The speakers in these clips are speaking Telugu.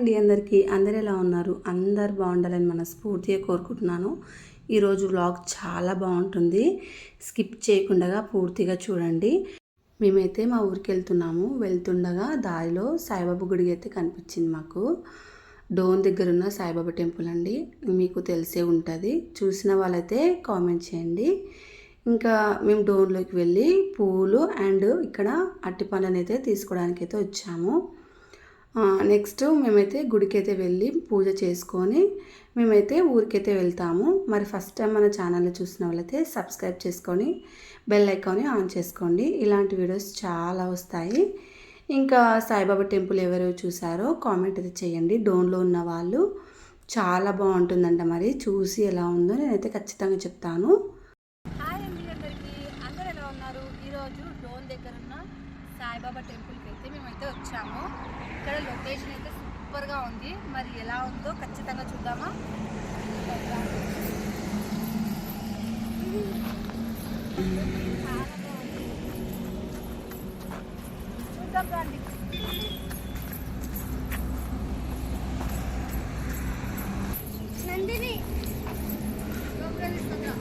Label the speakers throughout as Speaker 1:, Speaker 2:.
Speaker 1: అండి అందరికీ. అందరు ఎలా ఉన్నారు? అందరు బాగుండాలని మనస్ఫూర్తిగా కోరుకుంటున్నాను. ఈరోజు వ్లాగ్ చాలా బాగుంటుంది. స్కిప్ చేయకుండా పూర్తిగా చూడండి. మేమైతే మా ఊరికి వెళ్తున్నాము వెళ్తుండగా దారిలో సాయిబాబా గుడికి అయితే కనిపించింది మాకు. డోన్ దగ్గర ఉన్న సాయిబాబా టెంపుల్ అండి. మీకు తెలిసే ఉంటుంది. చూసిన వాళ్ళైతే కామెంట్ చేయండి. ఇంకా మేము డోన్లోకి వెళ్ళి పూలు అండ్ ఇక్కడ అట్టి పండ్లను అయితే తీసుకోవడానికి అయితే వచ్చాము. నెక్స్ట్ మేమైతే గుడికైతే వెళ్ళి పూజ చేసుకొని మేమైతే ఊరికైతే వెళ్తాము. మరి ఫస్ట్ టైం మన ఛానల్ చూసిన వాళ్ళైతే సబ్స్క్రైబ్ చేసుకొని బెల్ ఐకాన్ని ఆన్ చేసుకోండి. ఇలాంటి వీడియోస్ చాలా వస్తాయి. ఇంకా సాయిబాబా టెంపుల్ ఎవరు చూసారో కామెంట్ అయితే చేయండి. డోన్లో ఉన్న వాళ్ళు చాలా బాగుంటుందంట మరి. చూసి ఎలా ఉందో నేనైతే ఖచ్చితంగా చెప్తాను
Speaker 2: హాయ్ అండి అందరికీ అందరు ఎలా ఉన్నారు ఈరోజు డోన్ దగ్గర ఉన్న సాయిబాబా టెంపుల్కి అయితే మేమైతే వచ్చాము. ఇక్కడ లొకేషన్ అయితే సూపర్గా ఉంది. మరి ఎలా ఉందో ఖచ్చితంగా చూద్దామా? చూద్దాం రండి. నందిని లోపలికి తీసుకొద్దాం.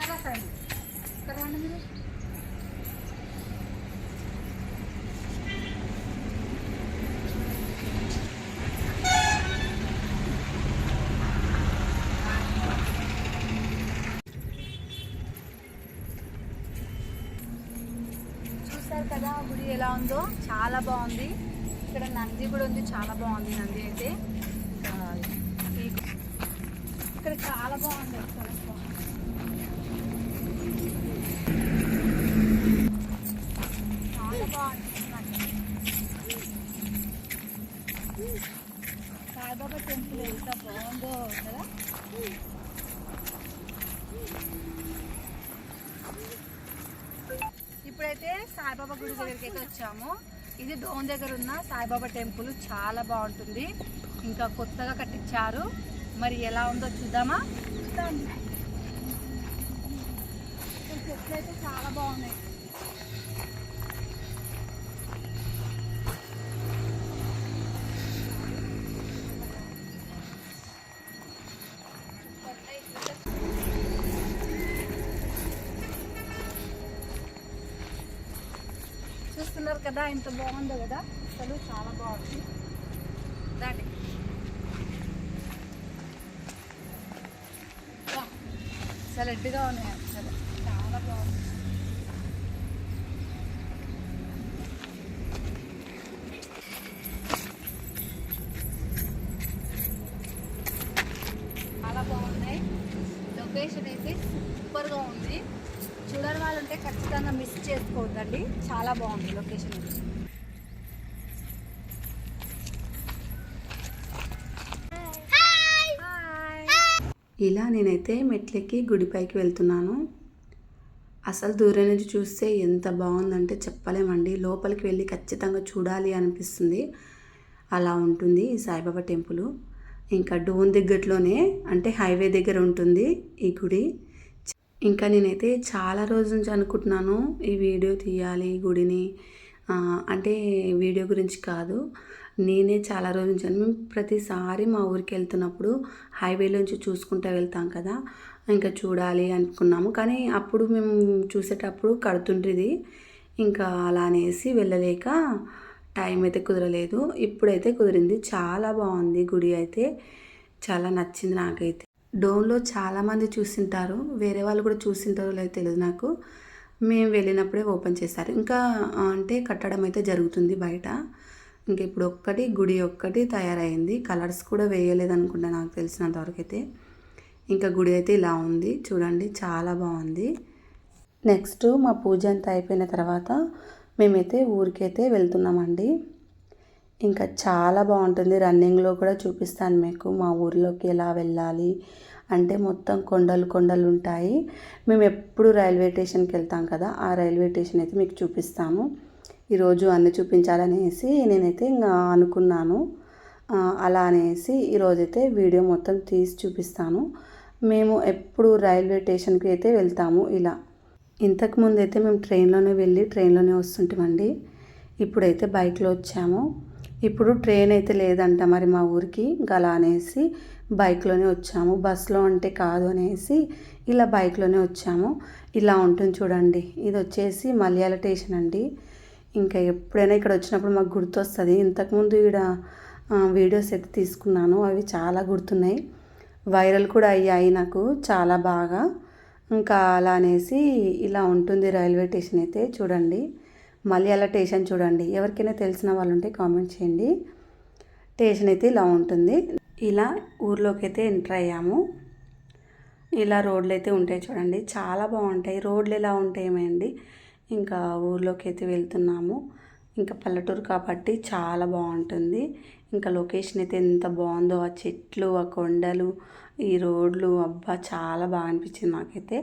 Speaker 2: తర్వాత రండి. ఇక్కడ మీరు. కదా గుడి ఎలా ఉందో. చాలా బాగుంది. ఇక్కడ నంది కూడా ఉంది. చాలా బాగుంది నంది అయితే. ఇక్కడ చాలా బాగుంది. చాలా బాగుంది సాయిబాబా టెంపుల్ ఎంత బాగుందో కదా అయితే సాయిబాబా గుడి దగ్గరికి అయితే వచ్చాము. ఇది డోన్ దగ్గర ఉన్న సాయిబాబా టెంపుల్. చాలా బాగుంటుంది. ఇంకా కొత్తగా కట్టించారు. మరి ఎలా ఉందో చూద్దామా? చూద్దాం. చెట్లు అయితే చాలా బాగున్నాయి. చూస్తున్నారు కదా ఎంత బాగుందో కదా. అసలు చాలా బాగుంది. దాటి వా, ఎడ్డుగా ఉన్నాయి అసలు. చూడని వాళ్ళు ఉంటే ఖచ్చితంగా మిస్ చేసుకోవద్దండి. చాలా బాగుంది లొకేషన్
Speaker 1: ఇలా నేనైతే మెట్లెక్కి గుడిపైకి వెళ్తున్నాను. అసలు దూరం నుంచి చూస్తే ఎంత బాగుందంటే చెప్పలేమండి. లోపలికి వెళ్ళి ఖచ్చితంగా చూడాలి అనిపిస్తుంది. అలా ఉంటుంది ఈ సాయిబాబా టెంపుల్. ఇంకా డోన్ దగ్గరలోనే అంటే హైవే దగ్గర ఉంటుంది ఈ గుడి. ఇంకా నేనైతే చాలా రోజుల నుంచి అనుకుంటున్నాను ఈ వీడియో తీయాలి గుడిని. అంటే వీడియో గురించి కాదు. నేనే చాలా రోజుల నుంచి మేము ప్రతిసారి మా ఊరికి వెళ్తున్నప్పుడు హైవేలోంచి చూసుకుంటూ వెళ్తాం కదా. ఇంకా చూడాలి అనుకున్నాము. కానీ అప్పుడు మేము చూసేటప్పుడు కడుతుంటుంది ఇంకా అలా అనేసి వెళ్ళలేక టైం అయితే కుదరలేదు. ఇప్పుడైతే కుదిరింది. చాలా బాగుంది గుడి అయితే. చాలా నచ్చింది నాకైతే. డోన్లో చాలామంది చూసింటారు. వేరే వాళ్ళు కూడా చూసింటారో లేదో తెలియదు నాకు. మేము వెళ్ళినప్పుడే ఓపెన్ చేశారు. ఇంకా అంటే కట్టడం అయితే జరుగుతుంది బయట. ఇంక ఇప్పుడు ఒక్కటి గుడి ఒక్కటి తయారైంది. కలర్స్ కూడా వేయలేదు అనుకుంటా నాకు తెలిసినంత వరకు అయితే ఇంకా గుడి అయితే ఇలా ఉంది. చూడండి చాలా బాగుంది. నెక్స్ట్ మా పూజ అంతా అయిపోయిన తర్వాత మేమైతే ఊరికైతే వెళ్తున్నామండి. ఇంకా చాలా బాగుంటుంది. రన్నింగ్లో కూడా చూపిస్తాను మీకు మా ఊర్లోకి ఎలా వెళ్ళాలి. అంటే మొత్తం కొండలు కొండలు ఉంటాయి. మేము ఎప్పుడు రైల్వే స్టేషన్కి వెళ్తాం కదా ఆ రైల్వే స్టేషన్ అయితే మీకు చూపిస్తాము. ఈరోజు అన్నీ చూపించాలనేసి నేనైతే ఇంకా అనుకున్నాను. అలా అనేసి ఈరోజైతే వీడియో మొత్తం తీసి చూపిస్తాను. మేము ఎప్పుడు రైల్వే స్టేషన్కి అయితే వెళ్తాము ఇలా. ఇంతకుముందు అయితే మేము ట్రైన్లోనే వెళ్ళి ట్రైన్లోనే వస్తుంటామండి. ఇప్పుడైతే బైక్లో వచ్చాము. ఇప్పుడు ట్రైన్ అయితే లేదంట మరి మా ఊరికి. గలా అనేసి బైక్లోనే వచ్చాము. బస్సులో అంటే కాదు అనేసి ఇలా బైక్లోనే వచ్చాము. ఇలా ఉంటుంది చూడండి. ఇది వచ్చేసి మలయాళ స్టేషన్ అండి. ఇంకా ఎప్పుడైనా ఇక్కడ వచ్చినప్పుడు మాకు గుర్తొస్తుంది. ఇంతకుముందు ఇక్కడ వీడియోస్ అయితే తీసుకున్నాను. అవి చాలా గుర్తున్నాయి. వైరల్ కూడా అయ్యాయి నాకు చాలా బాగా. ఇంకా అలా అనేసి ఇలా ఉంటుంది రైల్వే స్టేషన్ అయితే చూడండి. మళ్ళీ అలా స్టేషన్ చూడండి. ఎవరికైనా తెలిసిన వాళ్ళు ఉంటే కామెంట్ చేయండి. స్టేషన్ అయితే ఇలా ఉంటుంది. ఇలా ఊర్లోకి అయితే ఎంటర్ అయ్యాము. ఇలా రోడ్లు అయితే ఉంటాయి చూడండి. చాలా బాగుంటాయి. రోడ్లు ఎలా ఉంటాయేమండి ఇంకా ఊర్లోకి అయితే వెళ్తున్నాము. ఇంకా పల్లెటూరు కాబట్టి చాలా బాగుంటుంది. ఇంకా లొకేషన్ అయితే ఎంత బాగుందో. ఆ చెట్లు ఆ కొండలు ఈ రోడ్లు అబ్బా చాలా బాగా అనిపించింది నాకైతే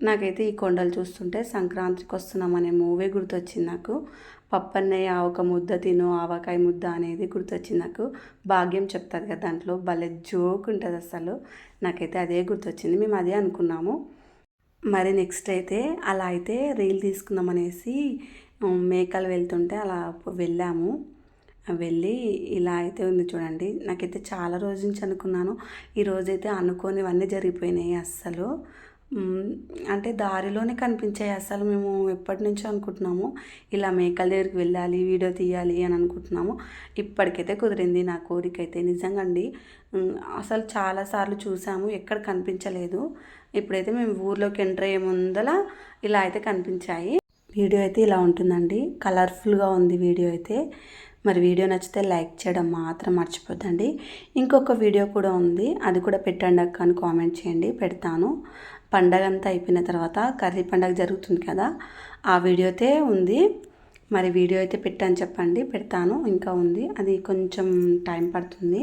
Speaker 1: నాకైతే ఈ కొండలు చూస్తుంటే సంక్రాంతికి వస్తున్నాం అనే మూవీ గుర్తొచ్చింది నాకు. పప్పన్నయ్య ఒక ముద్ద తిను ఆవకాయ ముద్ద అనేది గుర్తొచ్చింది నాకు. భాగ్యం చెప్తుంది కదా దాంట్లో భలే జోక్ ఉంటుంది అసలు. నాకైతే అదే గుర్తొచ్చింది మేము అదే అనుకున్నాము. మరి నెక్స్ట్ అయితే అలా అయితే రీల్ తీసుకుందాం అనేసి మేకలు వెళ్తుంటే అలా వెళ్ళాము. వెళ్ళి ఇలా అయితే ఉంది చూడండి. నాకైతే చాలా రోజు నుంచి అనుకున్నాను. ఈరోజైతే అనుకోనివన్నీ జరిగిపోయినాయి అస్సలు. అంటే దారిలోనే కనిపించాయి అసలు మేము ఎప్పటి నుంచో అనుకుంటున్నాము. ఇలా మేకల దగ్గరికి వెళ్ళాలి వీడియో తీయాలి అని అనుకుంటున్నాము. ఇప్పటికైతే కుదిరింది నా కోరిక అయితే నిజంగా అండి అసలు చాలాసార్లు చూసాము ఎక్కడ కనిపించలేదు. ఇప్పుడైతే మేము ఊర్లోకి ఎంటర్ అయ్యే ముందల ఇలా అయితే కనిపించాయి. వీడియో అయితే ఇలా ఉంటుందండి. కలర్ఫుల్గా ఉంది వీడియో అయితే. మరి వీడియో నచ్చితే లైక్ చేయడం మాత్రం మర్చిపోద్దండి. ఇంకొక వీడియో కూడా ఉంది అది కూడా పెట్టండి అక్క అని కామెంట్ చేయండి పెడతాను. పండగ అంతా అయిపోయిన తర్వాత కర్రీ పండగ జరుగుతుంది కదా ఆ వీడియో అయితే ఉంది. మరి వీడియో అయితే పెట్టాను చెప్పండి పెడతాను ఇంకా ఉంది. అది కొంచెం టైం పడుతుంది.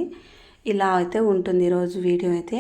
Speaker 1: ఇలా అయితే ఉంటుంది ఈరోజు వీడియో అయితే.